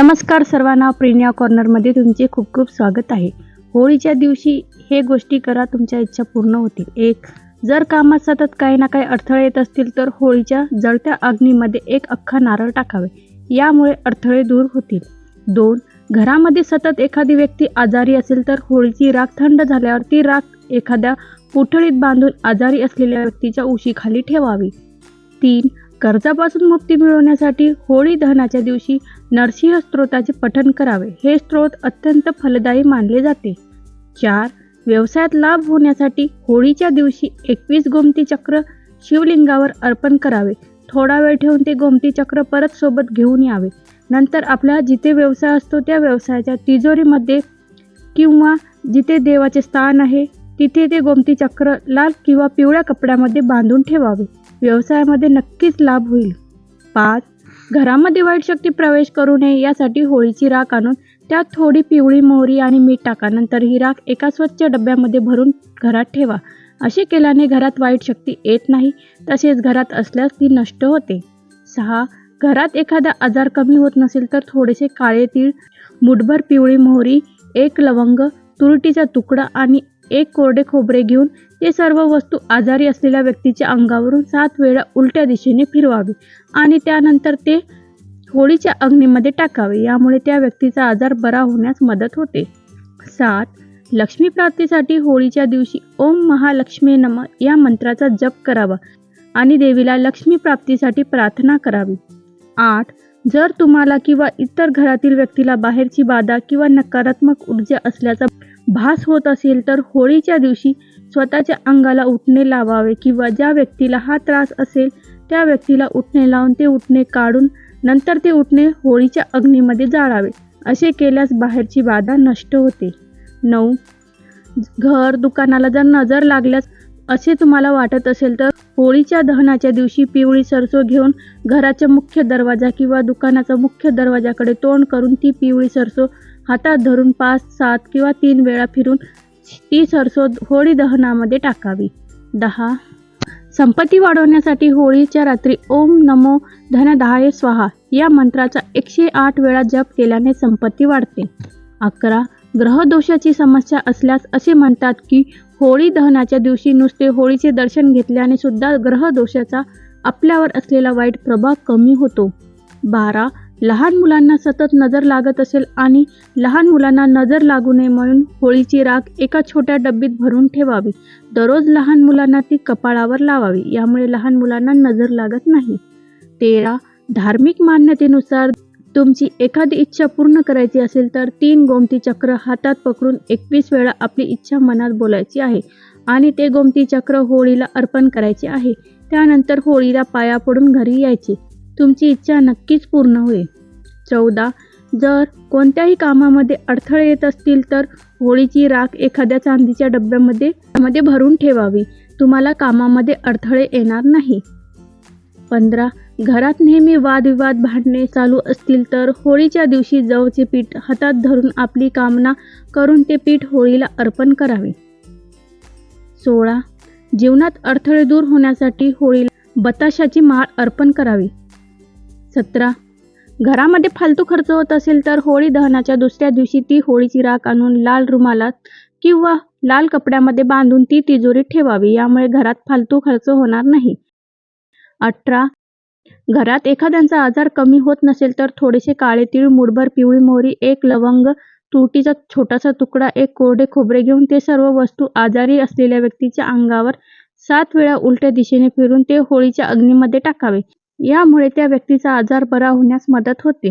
नमस्कार सर्वांना प्रेन्या कॉर्नरमध्ये तुमचे खूप खूप स्वागत आहे. होळीच्या दिवशी हे गोष्टी करा तुमच्या इच्छा पूर्ण होतील. एक जर कामात सतत काही ना काही अडथळे येत असतील तर होळीच्या जळत्या अग्नीमध्ये एक अख्खा नारळ टाकावे. यामुळे अडथळे दूर होतील. दोन घरामध्ये सतत एखादी व्यक्ती आजारी असेल तर होळीची राख थंड झाल्यावर ती राख एखाद्या पुठळीत बांधून आजारी असलेल्या व्यक्तीच्या उशीखाली ठेवावी. तीन कर्जापासून मुक्ती मिळवण्यासाठी होळी दहनाच्या दिवशी नरसिंह स्त्रोताचे पठण करावे. हे स्त्रोत अत्यंत फलदायी मानले जाते. चार व्यवसायात लाभ होण्यासाठी होळीच्या दिवशी एकवीस गोमती चक्र शिवलिंगावर अर्पण करावे. थोडा वेळ ठेवून ते गोमती चक्र परत सोबत घेऊन यावे. नंतर आपला जिथे व्यवसाय असतो त्या व्यवसायाच्या तिजोरीमध्ये किंवा जिथे देवाचे स्थान आहे तिथे ते गोमती चक्र लाल किंवा पिवळ्या कपड्यामध्ये बांधून ठेवावे. व्यवसायामध्ये नक्कीच लाभ होईल. पाच घरामध्ये वाईट शक्ती प्रवेश करू नये यासाठी होळीची राख आणून त्यात थोडी पिवळी मोहरी आणि मीठ टाका. नंतर ही राख एका स्वच्छ डब्यामध्ये भरून घरात ठेवा. असे केल्याने घरात वाईट शक्ती येत नाही तसेच घरात असल्यास ती नष्ट होते. सहा घरात एखादा आजार कमी होत नसेल तर थोडेसे काळे तीळ मुठभर पिवळी मोहरी एक लवंग तुरटीचा तुकडा आणि एक कोरडे खोबरे घेऊन ते सर्व वस्तू आजारी असलेल्या व्यक्तीच्या अंगावरून सात वेळा उलट्या दिशेने फिरवावे आणि त्यानंतर ते होळीच्या अग्नीमध्ये टाकावे. यामुळे त्या व्यक्तीचा आजार बरा होण्यास मदत होते. सात लक्ष्मी प्राप्तीसाठी होळीच्या दिवशी ओम महालक्ष्मी नम या मंत्राचा जप करावा आणि देवीला लक्ष्मी प्राप्तीसाठी प्रार्थना करावी. आठ जर तुम्हाला किंवा इतर घरातील व्यक्तीला बाहेरची बाधा किंवा नकारात्मक ऊर्जा असल्याचा भास होत असेल तर होळीच्या दिवशी स्वतःच्या अंगाला उठणे लावावे किंवा ज्या व्यक्तीला हा त्रास असेल त्या व्यक्तीला उठणे लावून ते उठणे काढून नंतर ते उठणे होळीच्या अग्नीमध्ये जाळावे. असे केल्यास बाहेरची बाधा नष्ट होते. नऊ. घर दुकानाला जर नजर लागल्यास असे तुम्हाला वाटत असेल तर होळीच्या दहनाच्या दिवशी पिवळी सरसो घेऊन घराच्या मुख्य दरवाजा किंवा दुकानाचा मुख्य दरवाजाकडे तोंड करून ती पिवळी सरसो हातात धरून पाच सात किंवा तीन वेळा फिरून ती सरसो होळी दहनामध्ये टाकावी. दहा. संपत्ती वाढवण्यासाठी होळीच्या रात्री ओम नमो धनदाय स्वाहा या मंत्राचा एकशे आठ वेळा जप केल्याने संपत्ती वाढते. अकरा. ग्रहदोषाची समस्या असल्यास असे म्हणतात की होळी दहनाच्या दिवशी नुसते होळीचे दर्शन घेतल्याने सुद्धा ग्रहदोषाचा आपल्यावर असलेला वाईट प्रभाव कमी होतो. बारा लहान मुलांना सतत नजर लागत असेल आणि लहान मुलांना नजर लागू नये म्हणून होळीची राख एका छोट्या डब्बीत भरून ठेवावी. दररोज लहान मुलांना ती कपाळावर लावावी यामुळे लहान मुलांना नजर लागत नाही. तेरा धार्मिक मान्यतेनुसार तुमची एखादी इच्छा पूर्ण करायची असेल तर तीन गोमती चक्र हातात पकडून एकवीस वेळा आपली इच्छा मनात बोलायची आहे आणि ते गोमती चक्र होळीला अर्पण करायचे आहे. त्यानंतर होळीला पाया पडून घरी यायचे. तुमची इच्छा नक्कीच पूर्ण होईल. चौदा. जर कोणत्याही कामामध्ये अडथळे येत असतील तर होळीची राख एखाद्या चांदीच्या डब्यामध्ये मध्ये भरून ठेवावी. तुम्हाला कामामध्ये अडथळे येणार नाही. पंधरा. घरात नेहमी वादविवाद भांडणे चालू असतील तर होळीच्या दिवशी जवचे पीठ हातात धरून आपली कामना करून ते पीठ होळीला अर्पण करावे. सोळा. जीवनात अडथळे दूर होण्यासाठी होळीला बताशाची माळ अर्पण करावी. सतरा. घरामध्ये फालतू खर्च होत असेल तर होळी दहनाच्या दुसऱ्या दिवशी ती होळीची राख आणून लाल रुमालात किंवा लाल कपड्यामध्ये बांधून ती तिजोरीत ठेवावी. यामुळे घरात फालतू खर्च होणार नाही. अठरा. घरात एखाद्यांचा आजार कमी होत नसेल तर थोडेसे काळे तीळ मुठभर पिवळी मोहरी एक लवंग तुरटीचा छोटासा तुकडा एक कोरडे खोबरे घेऊन ते सर्व वस्तू आजारी असलेल्या व्यक्तीच्या अंगावर सात वेळा उलट्या दिशेने फिरून ते होळीच्या अग्नीमध्ये टाकावे. यामुळे त्या व्यक्तीचा आजार बरा होण्यास मदत होते.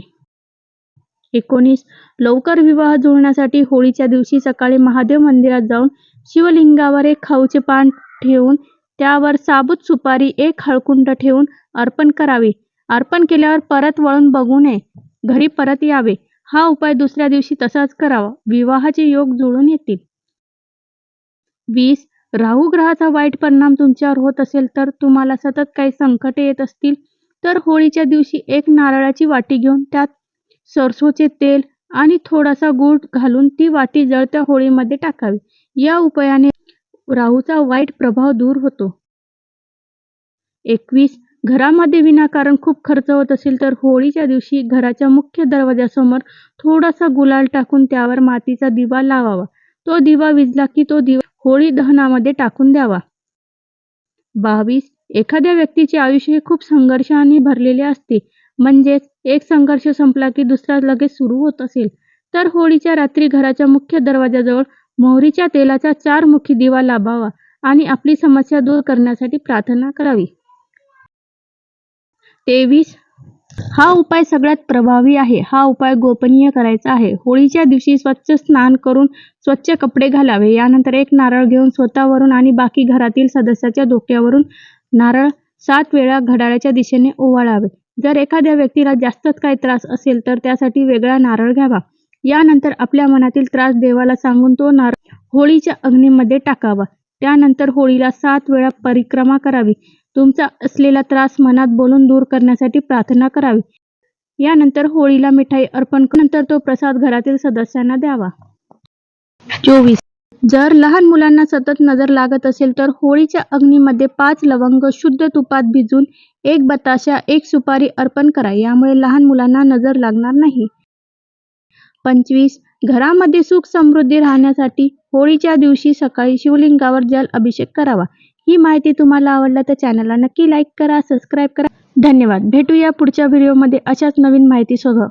एकोणीस. लवकर विवाह जुळण्यासाठी होळीच्या दिवशी सकाळी महादेव मंदिरात जाऊन शिवलिंगावर एक खाऊचे पान ठेवून त्यावर साबूत सुपारी एक हळकुंड ठेवून अर्पण करावे. अर्पण केल्यावर परत वळून बघू नये. घरी परत यावे. हा उपाय दुसऱ्या दिवशी तसाच करावा. विवाहाचे योग जुळून येतील. वीस. राहू ग्रहाचा वाईट परिणाम तुमच्यावर होत असेल तर तुम्हाला सतत काही संकटे येत असतील तर होळीच्या दिवशी एक नारळाची वाटी घेऊन त्यात सरसोचे तेल आणि थोडासा गूळ घालून ती वाटी जळत्या होळीमध्ये टाकावी. या उपायाने राहूचा वाईट प्रभाव दूर होतो. एकवीस घरामध्ये विनाकारण खूप खर्च होत असेल तर होळीच्या दिवशी घराच्या मुख्य दरवाजासमोर थोडासा गुलाल टाकून त्यावर मातीचा दिवा लावावा. तो दिवा विजला की तो दिवा होळी दहनामध्ये टाकून द्यावा. बावीस एखाद्या व्यक्तीचे आयुष्य हे खूप संघर्षाने भरलेले असते. म्हणजेच एक संघर्ष संपला की दुसरा लगेच सुरू होत असेल. तर होळीच्या रात्री घराच्या मुख्य दरवाजाजवळ मोहरीच्या तेलाचा चार मुखी दिवा लाभावा आणि आपली समस्या दूर करण्यासाठी प्रार्थना करावी. तेवीस. हा उपाय सगळ्यात प्रभावी आहे. हा उपाय गोपनीय करायचा आहे. होळीच्या दिवशी स्वच्छ स्नान करून स्वच्छ कपडे घालावे. यानंतर एक नारळ घेऊन स्वतःवरून आणि बाकी घरातील सदस्याच्या डोक्यावरून नारळ सात वेळा घड्याळाच्या दिशेने ओवाळावे. जर एखाद्या व्यक्तीला जास्तच काही त्रास असेल तर त्यासाठी वेगळा नारळ घ्यावा. यानंतर आपल्या मनातील त्रास देवाला सांगून तो नारळ होळीच्या अग्नीमध्ये टाकावा. त्यानंतर होळीला सात वेळा परिक्रमा करावी. तुमचा असलेला त्रास मनात बोलून दूर करण्यासाठी प्रार्थना करावी. यानंतर होळीला मिठाई अर्पण नंतर तो प्रसाद घरातील सदस्यांना द्यावा. चोवीस. जर लहान मुलांना सतत नजर लागत असेल तर होळीच्या अग्नीमध्ये पाच लवंग शुद्ध तुपात भिजून एक बताशा एक सुपारी अर्पण करा. यामुळे लहान मुलांना नजर लागणार नाही. पंचवीस. घरामध्ये सुख समृद्धी राहण्यासाठी होळीच्या दिवशी सकाळी शिवलिंगावर जल अभिषेक करावा. ही माहिती तुम्हाला आवडला तर चॅनलला नक्की लाईक करा सबस्क्राईब करा. धन्यवाद. भेटूया पुढच्या व्हिडिओमध्ये अशाच नवीन माहितीसह